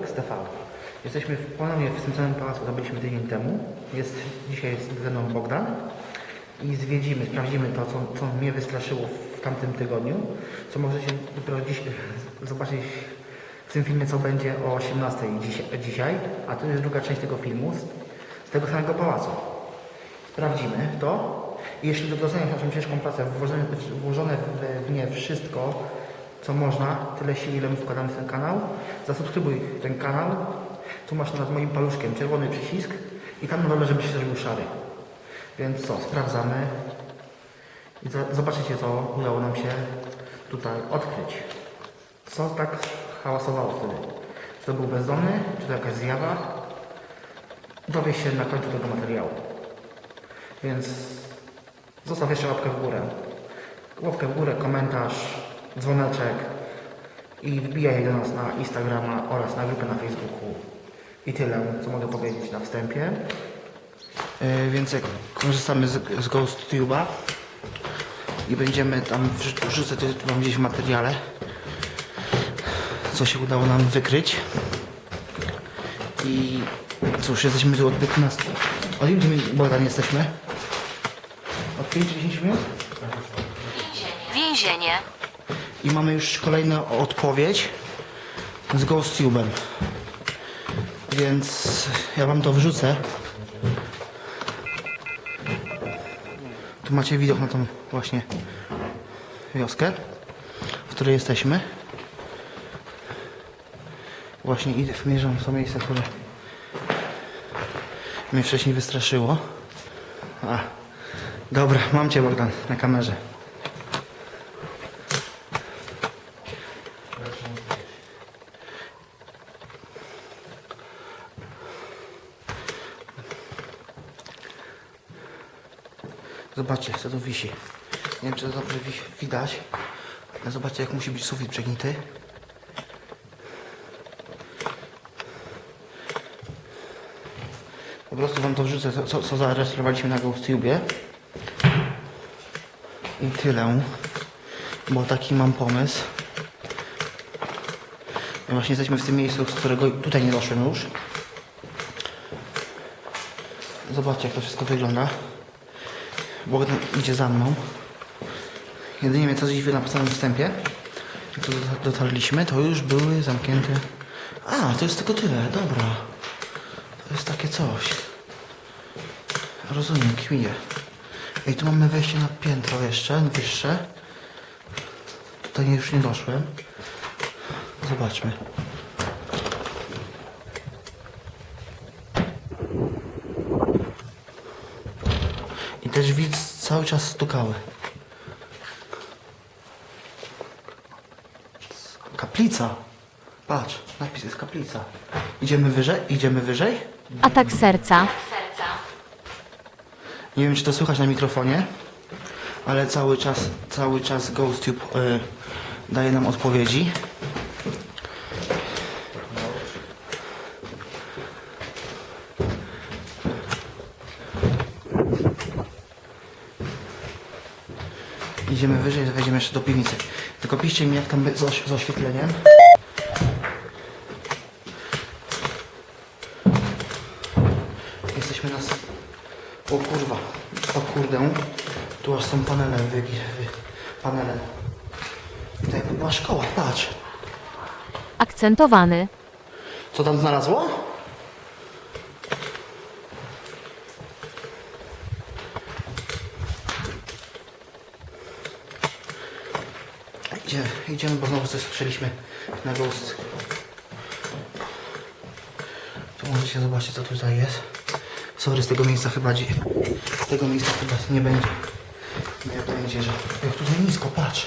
TV. Jesteśmy w, ponownie w tym samym pałacu, co byliśmy tydzień temu. Jest, dzisiaj jest ze mną Bogdan. I zwiedzimy, sprawdzimy to, co, co mnie wystraszyło w tamtym tygodniu. Co możecie dopiero dziś zobaczyć w tym filmie, co będzie o 18 dziś, dzisiaj. A to jest druga część tego filmu z, z tego samego pałacu. Sprawdzimy to. I jeśli doceniasz naszą ciężką pracę, włożone, włożone w nie wszystko, co można, tyle sił, ile my wkładamy w ten kanał, zasubskrybuj ten kanał. Tu masz nad moim paluszkiem czerwony przycisk i tam dole, żeby się zrobił szary. Więc co, sprawdzamy i zobaczycie, co udało nam się tutaj odkryć. Co tak hałasowało wtedy? Czy to był bezdomny, czy to jakaś zjawa? Dowiesz się na końcu tego materiału. Więc zostaw jeszcze łapkę w górę. Łapkę w górę, komentarz, dzwoneczek i wbijaj do nas na Instagrama oraz na grupę na Facebooku. I tyle, co mogę powiedzieć na wstępie. Yy, więc jak korzystamy z, z GhostTube'a i będziemy tam wrzu- wrzucać wam gdzieś w materiale, co się udało nam wykryć. I cóż, jesteśmy tu od 15. Od ilu my, Bogdan, jesteśmy? Od 5-10 minut? Więzienie. I mamy już kolejną odpowiedź z GhostTube'em. Więc ja wam to wrzucę. Tu macie widok na tą właśnie wioskę, w której jesteśmy. Właśnie idę, wmierzam w to miejsce, które mnie wcześniej wystraszyło. A, dobra, mam cię Bogdan na kamerze. Zobaczcie, co tu wisi. Nie wiem, czy to dobrze wi- widać, ale zobaczcie, jak musi być sufit przegnity. Po prostu wam to wrzucę, co, co, zarejestrowaliśmy na GhostTubie. I tyle. Bo taki mam pomysł. My właśnie jesteśmy w tym miejscu, z którego tutaj nie doszłem już. Zobaczcie, jak to wszystko wygląda. Bogdan idzie za mną. Jedynie co dziwi na samym wstępie, jak dota- dotarliśmy, to już były zamknięte... A, to jest tylko tyle, dobra. To jest takie coś. Rozumiem, kminie. Ej, tu mamy wejście na piętro jeszcze, wyższe. Tutaj już nie doszłem. Zobaczmy. Drzwi cały czas stukały. Kaplica. Patrz, napis jest kaplica. Idziemy wyżej? Idziemy wyżej? Atak serca. Nie wiem, czy to słychać na mikrofonie, ale cały czas, cały czas GhostTube y, daje nam odpowiedzi. Idziemy wyżej, wejdziemy jeszcze do piwnicy. Tylko piszcie mi, jak tam z, oś- z oświetleniem. Jesteśmy na... s- O kurwa, o kurde. Tu aż są panele, wy, wy, panele. I jakby była szkoła, patrz. Akcentowany. Co tam znalazło? Idzie, idziemy, bo znowu coś słyszeliśmy na ghost. Tu możecie zobaczyć, co tutaj jest. Sorry, z tego miejsca chyba dzi- z tego miejsca chyba nie będzie. Nie będzie, że... Jak tutaj nisko, patrz.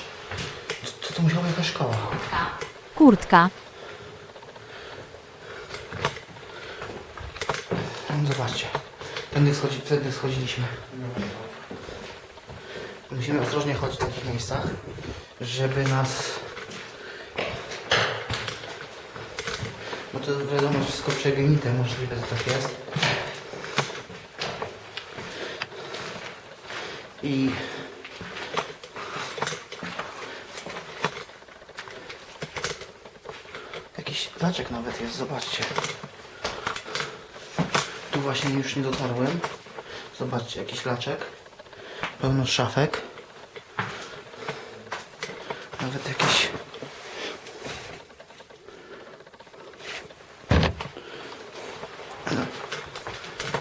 Co, co to musiała być jakaś szkoła? Kurtka. Tam zobaczcie. Tędy, schodzi, tędy schodziliśmy. Musimy ostrożnie chodzić w takich miejscach, żeby nas... Bo to wiadomo, wszystko przegnite, możliwe, że tak jest. I... Jakiś... laczek nawet jest, zobaczcie. Tu właśnie już nie dotarłem. Zobaczcie, jakiś laczek. Pełno szafek. Nawet jakiś...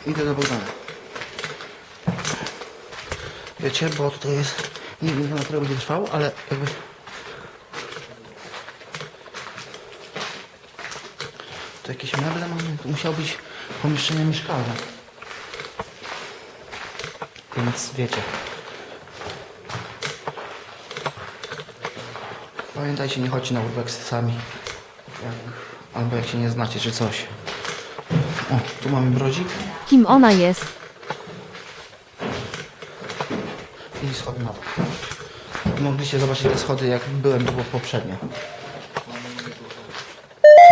Idę do Bogdana. Wiecie, bo tutaj jest... Nie wiem, na tyle będzie trwał, ale jakby... To jakieś meble mamy? To musiało być pomieszczenie mieszkalne. Więc wiecie. Pamiętajcie, nie chodźcie na urbexy sami. Albo jak się nie znacie, czy coś. O, tu mamy brodzik Kim ona jest? i schody na dół. Mogliście zobaczyć te schody, jak byłem to było poprzednio.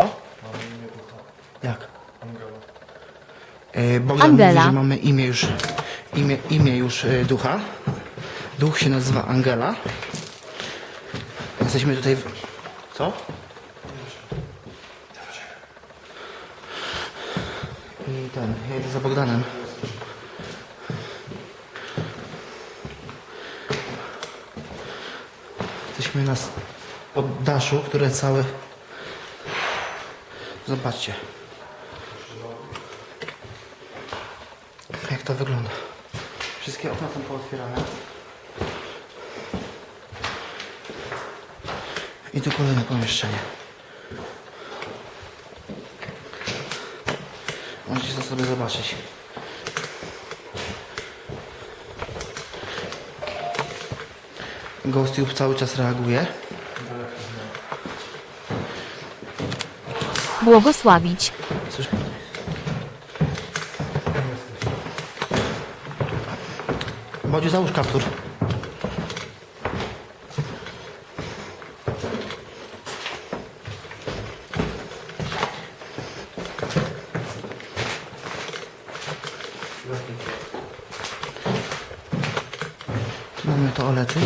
Co? Jak? E, Bogdan Angela. mówi, że mamy imię już, imię, imię już e, ducha. Duch się nazywa Angela. Jesteśmy tutaj... W... Co? I ten, ja idę za Bogdanem. Jesteśmy na poddaszu, które całe... Zobaczcie. Jak to wygląda. Wszystkie okna są pootwierane. I tu kolejne pomieszczenie. Możecie to sobie zobaczyć. GhostTube cały czas reaguje. Błogosławić. Bodziu, załóż kaptur. Tu mamy toalety.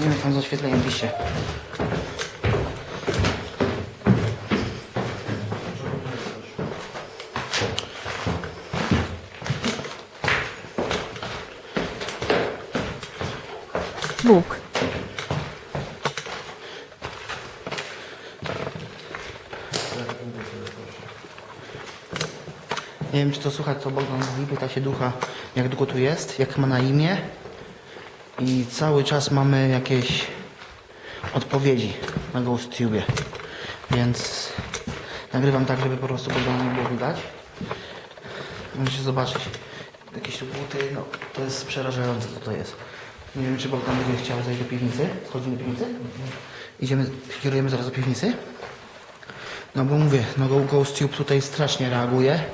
Nie wiem, tam z oświetleniem pisze. Bóg. Wiem, czy to słuchać, co Bogdan mówi. Pyta się ducha, jak długo tu jest, jak ma na imię. I cały czas mamy jakieś odpowiedzi na GhostTube. Więc nagrywam tak, żeby po prostu Bogdana nie było widać. Możecie zobaczyć. Jakieś tu buty, no to jest przerażające, co to jest. Nie wiem, czy Bogdan będzie chciał zejść do piwnicy. Schodzimy do piwnicy? Idziemy, kierujemy zaraz do piwnicy. No bo mówię, no GhostTube tutaj strasznie reaguje.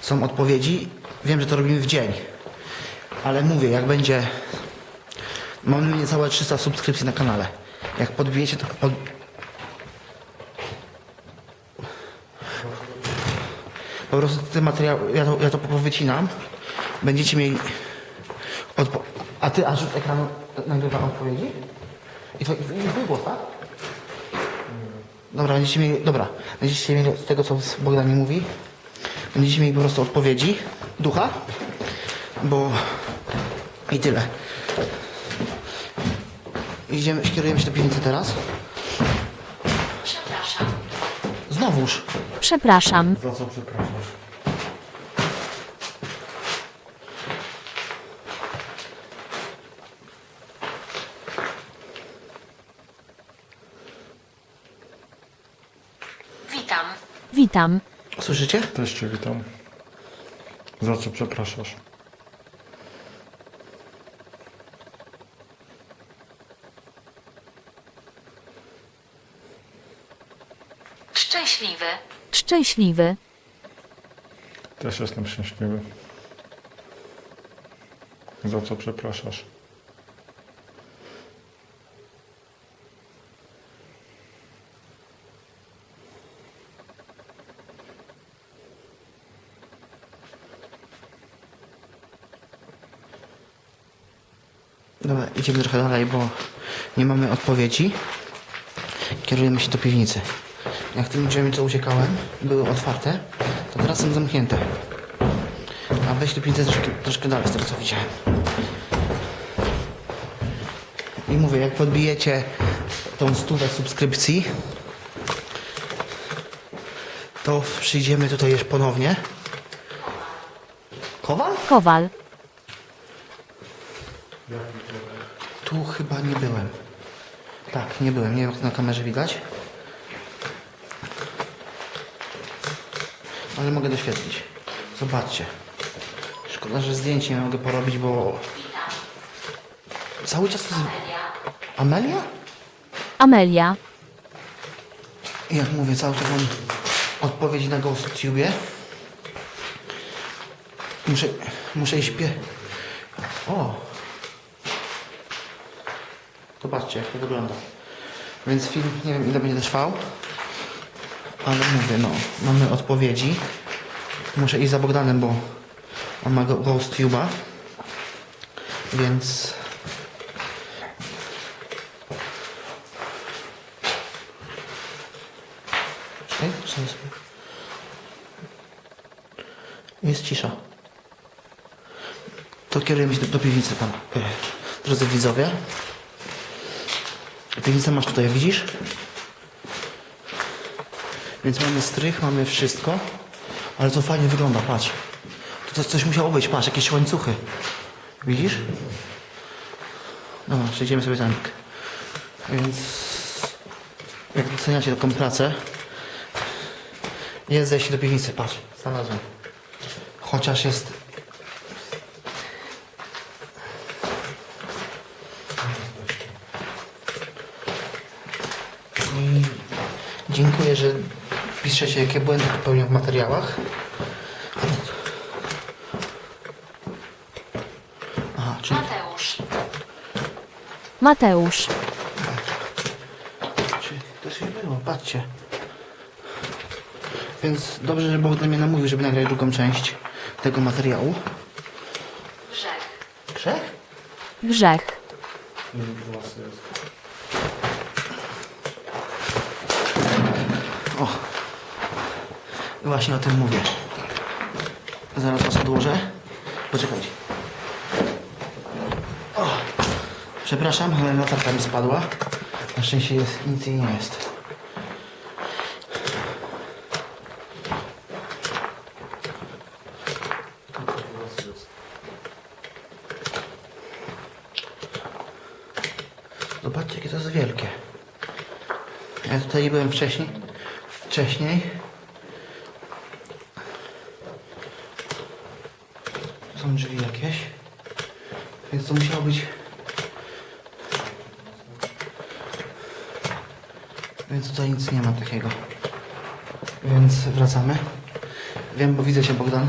Są odpowiedzi. Wiem, że to robimy w dzień. Ale mówię, jak będzie... Mamy niecałe 300 subskrypcji na kanale. Jak podbijecie to... Pod... Po prostu te materiały, ja to, ja to powycinam. Będziecie mieli... Odpo... A ty, a rzut ekranu nagrywa odpowiedzi? I to twój głos, tak? Dobra, będziecie mieli, dobra, będziecie mieli z tego, co Bogdan mi mówi, będziecie mieli po prostu odpowiedzi ducha, bo i tyle. Idziemy, kierujemy się do piwnicy teraz. Przepraszam. Znowuż. Przepraszam. Za co przepraszasz? Witam. Witam. Słyszycie? Też cię witam. Za co przepraszasz? Szczęśliwy. Szczęśliwy. Też jestem szczęśliwy. Za co przepraszasz? Dobra, idziemy trochę dalej, bo nie mamy odpowiedzi. Kierujemy się do piwnicy. Jak tymi drzwiami, co uciekałem, były otwarte, to teraz są zamknięte. A wejść do piwnicy troszkę, troszkę dalej, z tego co widziałem. I mówię, jak podbijecie tą stówę subskrypcji, to przyjdziemy tutaj już ponownie. Kowal? Kowal. Tu chyba nie byłem. Tak, nie byłem. Nie wiem, jak na kamerze widać. Ale mogę doświetlić. Zobaczcie. Szkoda, że zdjęcie nie mogę porobić, bo... Cały czas... jest- Amelia? Amelia. Jak mówię, cały czas mam odpowiedzi na GhostTubie. Muszę, muszę iść pie... O! Zobaczcie, jak to wygląda. Więc film, nie wiem ile będzie trwał, ale mówię, no, mamy odpowiedzi. Muszę iść za Bogdanem, bo on ma go- GhostTube'a. Więc... Jest? Cisza. To kierujemy się do, do piwnicy, e, Drodzy widzowie. Piwnicę masz tutaj, widzisz? Więc mamy strych, mamy wszystko. Ale to fajnie wygląda, patrz. Tu coś, coś musiało być, patrz, jakieś łańcuchy. Widzisz? Dobra, przejdziemy sobie tam. Więc jak doceniacie taką pracę, jest zejście do piwnicy, patrz, znalazłem. Chociaż jest... dziękuję, że piszecie, jakie błędy popełniam w materiałach. Aha, czyli, Mateusz. Mateusz. czyli to się było, patrzcie. Więc dobrze, że Bogdan mnie namówił, żeby nagrać drugą część tego materiału. Grzech. Grzech? Grzech. O, właśnie o tym mówię. Zaraz was odłożę. Poczekajcie. O, przepraszam, ale latarka mi spadła. Na szczęście jest, nic jej nie jest. Zobaczcie, jakie to jest wielkie. Ja tutaj byłem wcześniej. Wcześniej. Są drzwi jakieś. Więc to musiało być. Więc tutaj nic nie ma takiego. Więc wracamy. Wiem, bo widzę się Bogdan.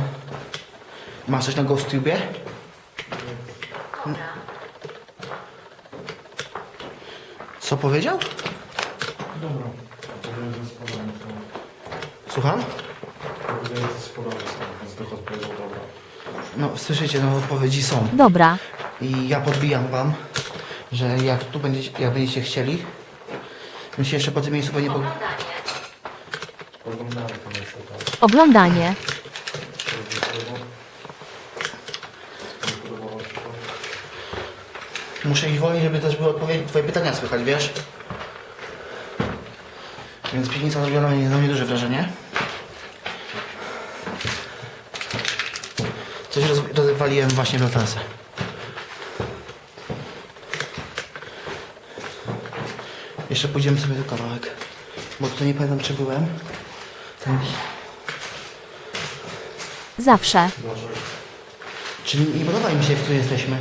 Masz coś na GhostTubie? Co powiedział? Dobra. Że Słucham? Powiem, że spadamy więc tylko odpowiedział dobra. No, słyszycie, no odpowiedzi są. Dobra. I ja podbijam wam, że jak tu będziecie, jak będziecie chcieli, bym się jeszcze po tym miejscu nie po... Tak. Oglądanie. Muszę iść wolniej, żeby też były odpowiedzi, twoje pytania słychać, wiesz? Więc piwnica zrobiła na mnie, na mnie duże wrażenie. Coś roz, rozwaliłem właśnie w latarce. Jeszcze pójdziemy sobie do kawałek. Bo tutaj nie pamiętam, czy byłem. Tam... Zawsze. Czyli nie podoba mi się, jak tu jesteśmy.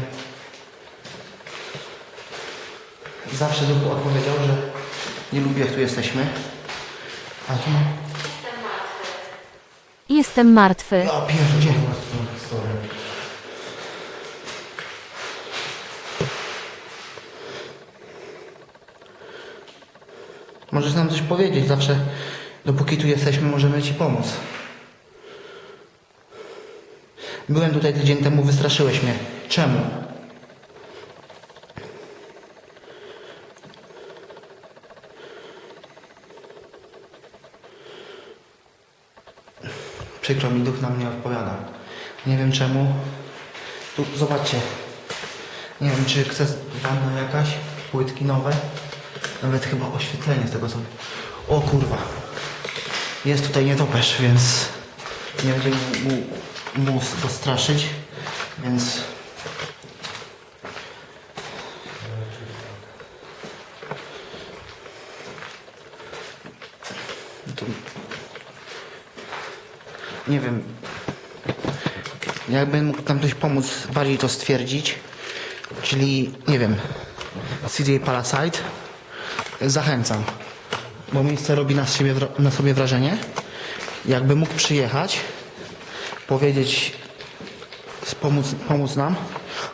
Zawsze Duch odpowiedział, że nie lubi, jak tu jesteśmy. A tu. Jestem martwy. Ja pierdzie. Możesz nam coś powiedzieć, zawsze dopóki tu jesteśmy, możemy ci pomóc. Byłem tutaj tydzień temu, wystraszyłeś mnie. Czemu? Przykro mi, duch na mnie odpowiada. Nie wiem czemu. Tu, zobaczcie. Nie wiem, czy chce wanna jakaś, płytki nowe. Nawet chyba oświetlenie z tego są. O kurwa. Jest tutaj nietoperz, więc nie będziemy mu, mu go straszyć. Więc nie wiem. Jakby mógł nam ktoś pomóc bardziej to stwierdzić, czyli nie wiem, CJ Palasite, zachęcam, bo miejsce robi na, siebie, na sobie wrażenie. Jakby mógł przyjechać, powiedzieć, pomóc, pomóc nam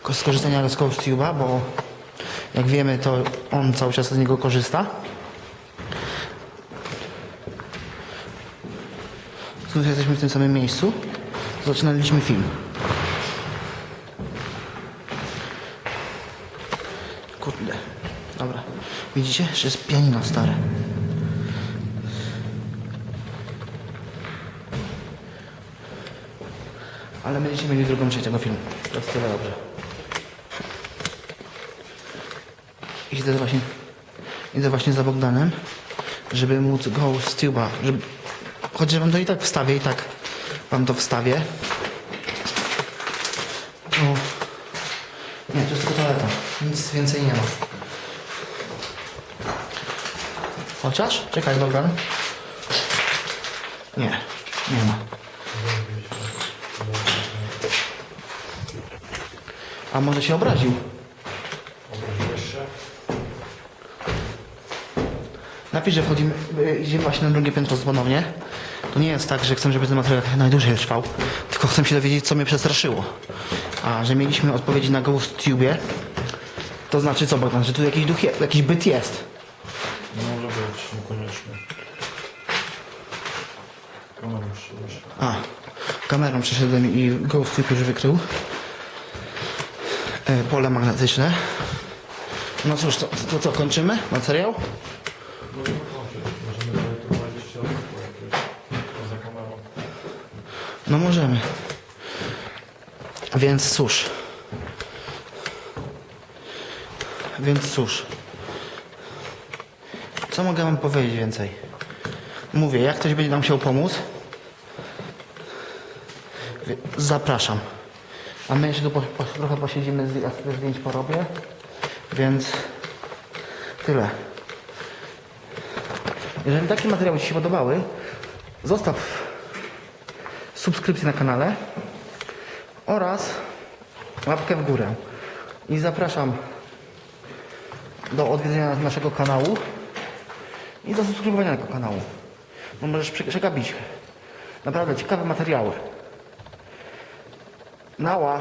ko- skorzystania z CoastTube'a, bo jak wiemy, to on cały czas z niego korzysta. Znów jesteśmy w tym samym miejscu. Zaczynaliśmy film. Kurde. Dobra. Widzicie? Że jest pianino stare. Ale będziecie mieli drugą część tego filmu. To jest tyle dobrze. Idę właśnie, idę właśnie za Bogdanem, żeby móc go z tuba, żeby, chociaż wam to i tak wstawię, i tak wam to wstawię. O. Nie, to jest tylko toaleta. Nic więcej nie ma. Chociaż? Czekaj, Bogdan. Nie, nie ma. A może się obraził? Napisz, że wchodzimy, y, idziemy właśnie na drugie piętro ponownie. To nie jest tak, że chcę, żeby ten materiał jak najdłużej trwał, tylko chcę się dowiedzieć, co mnie przestraszyło. A że mieliśmy odpowiedzi na GhostTube, to znaczy co, Bogdan, że tu jakiś duch, jakiś byt jest. Przeszedłem i GhostTube już wykrył. E, pole magnetyczne. No cóż, to, to co, kończymy materiał? No. Możemy dalej tu 20 lat jakieś. Poza kamerą. Możemy. Więc cóż. Więc cóż. Co mogę wam powiedzieć więcej? Mówię, jak ktoś będzie nam chciał pomóc, zapraszam. A my jeszcze tu po, po, trochę posiedzimy, ja sobie zdjęć porobię. Więc tyle. Jeżeli takie materiały Ci się podobały, zostaw subskrypcję na kanale oraz łapkę w górę. I zapraszam do odwiedzenia naszego kanału i do subskrybowania tego kanału. Bo możesz prze- przegapić naprawdę ciekawe materiały. não há